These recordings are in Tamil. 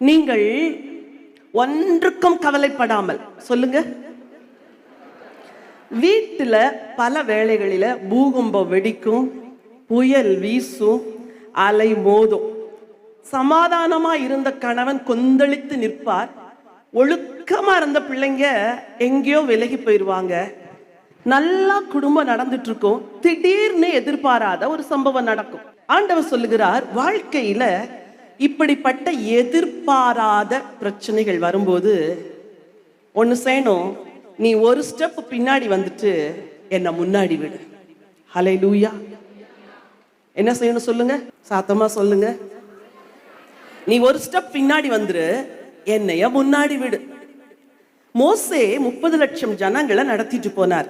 நீங்கள் ஒன்றுக்கும் கவலைப்படாமல் சொல்லுங்க. வீட்டுல பல வேளைகளில் பூகம்பம் வெடிக்கும் புயல் வீசும் அலை மோதும். சமாதானமா இருந்த கணவன் கொந்தளித்து நிற்பார். ஒழுக்கமா இருந்த பிள்ளைங்க எங்கேயோ விலகி போயிடுவாங்க நல்லா குடும்பம் நடந்துட்டு இருக்கும் திடீர்னு எதிர்பாராத ஒரு சம்பவம் நடக்கும். ஆண்டவர் சொல்லுகிறார் வாழ்க்கையில இப்படிப்பட்ட எதிர்பாராத பிரச்சனைகள் வரும்போது ஒன்று செய்யணும். நீ ஒரு ஸ்டெப் பின்னாடி வந்துட்டு என்னை முன்னாடி விடு. ஹலை லூயா என்ன செய்யணும் சொல்லுங்க? சாத்தமா சொல்லுங்க. நீ ஒரு ஸ்டெப் பின்னாடி வந்துரு. என்னைய முன்னாடி விடு. மோசே முப்பது லட்சம் ஜனங்களை நடத்திட்டு போனார்.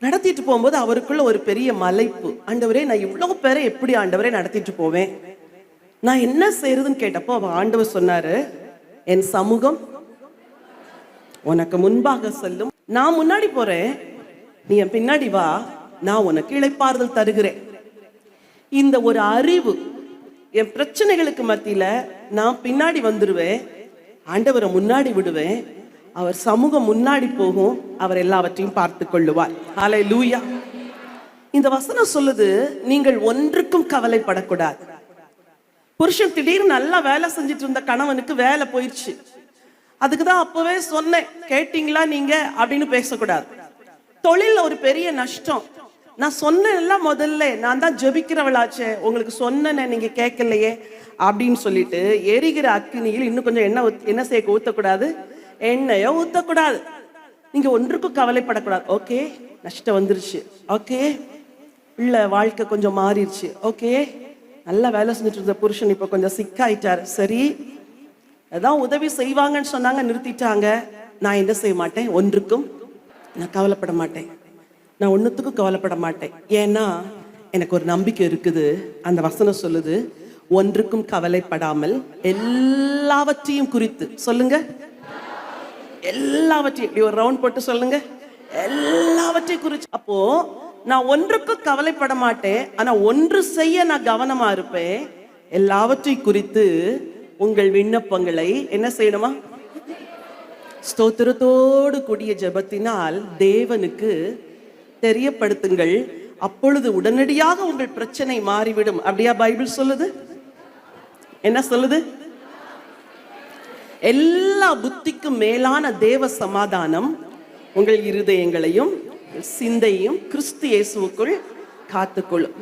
நடத்திட்டு போகும்போது அவருக்குள்ள ஒரு பெரிய மலைப்பு. ஆண்டவரே நான் இவ்வளவு பேரை எப்படி ஆண்டவரே நடத்திட்டு போவேன்? நான் என்ன செய்யறதுன்னு கேட்டப்போ அவ ஆண்டவர் சொன்னாரு என் சமூகம் உனக்கு முன்பாக செல்லும். நான் முன்னாடி போறேன். நீ என் பின்னாடி வா. நான் உனக்கு இழைப்பாறுதல் தருகிறேன். இந்த ஒரு அறிவு என் பிரச்சனைகளுக்கு மத்தியில நான் பின்னாடி வந்துருவேன். ஆண்டவரை முன்னாடி விடுவேன். அவர் சமூகம் முன்னாடி போகும். அவர் எல்லாவற்றையும் பார்த்து கொள்ளுவார். ஹalleluya லூயா இந்த வசனம் சொல்லுது நீங்கள் ஒன்றுக்கும் கவலைப்படக்கூடாது. புருஷன் திடீர்னு நல்லா வேலை செஞ்சுட்டு இருந்த கணவனுக்கு வேலை போயிடுச்சு அதுக்கு தான் அப்போவே சொன்னேன் கேட்டீங்களா நீங்க? அப்படின்னு பேசக்கூடாது. தொழில் ஒரு பெரிய நஷ்டம். நான் சொன்னேன்ல முதல்ல நான் தான் ஜெபிக்கிறவளாச்சே உங்களுக்கு சொன்னேனே நீங்க கேட்கலையே அப்படின்னு சொல்லிட்டு எரிகிற அக்கினியில் இன்னும் கொஞ்சம் எண்ணெய் என்ன சேர்க்க ஊத்தக்கூடாது எண்ணெயோ ஊத்தக்கூடாது. நீங்க ஒன்றுக்கும் கவலைப்படக்கூடாது. ஓகே நஷ்டம் வந்துருச்சு. ஓகே பிள்ளை வாழ்க்கை கொஞ்சம் மாறிடுச்சு. ஓகே நல்லா வேலை செஞ்சுட்டு இருந்த புருஷன் இப்போ கொஞ்சம் சிக்காயிட்டார் சரி அதான் உதவி செய்வாங்கன்னு சொன்னாங்க நிறுத்திட்டாங்க. நான் என்ன செய்ய மாட்டேன்? ஒன்றுக்கும் நான் கவலைப்பட மாட்டேன். நான் ஒன்றுத்துக்கும் கவலைப்பட மாட்டேன். ஏன்னா எனக்கு ஒரு நம்பிக்கை இருக்குது. அந்த வசனம் சொல்லுது ஒன்றுக்கும் கவலைப்படாமல் எல்லாவற்றையும் குறித்து. சொல்லுங்க. எல்லாவற்றையும் இப்படி ஒரு ரவுண்ட் போட்டு சொல்லுங்க. எல்லாவற்றையும் குறிச்சு. அப்போ நான் ஒன்றுக்கும் கவலைப்பட மாட்டேன் ஆனா ஒன்று செய்ய நான் கவனமா இருப்பேன். எல்லாவற்றையும் குறித்து உங்கள் விண்ணப்பங்களை என்ன செய்யணுமா? ஸ்தோத்திரத்தோடு கூடிய ஜெபத்தினால் தேவனுக்கு தெரியப்படுத்துங்கள். அப்பொழுது உடனடியாக உங்கள் பிரச்சனை மாறிவிடும். அப்படியா பைபிள் சொல்லுது? என்ன சொல்லுது? எல்லா புத்திக்கும் மேலான தேவ சமாதானம் உங்கள் இருதயங்களையும் சிந்தையும் கிறிஸ்து இயேசுவுக்குள் காத்துக்கொள்ளும்.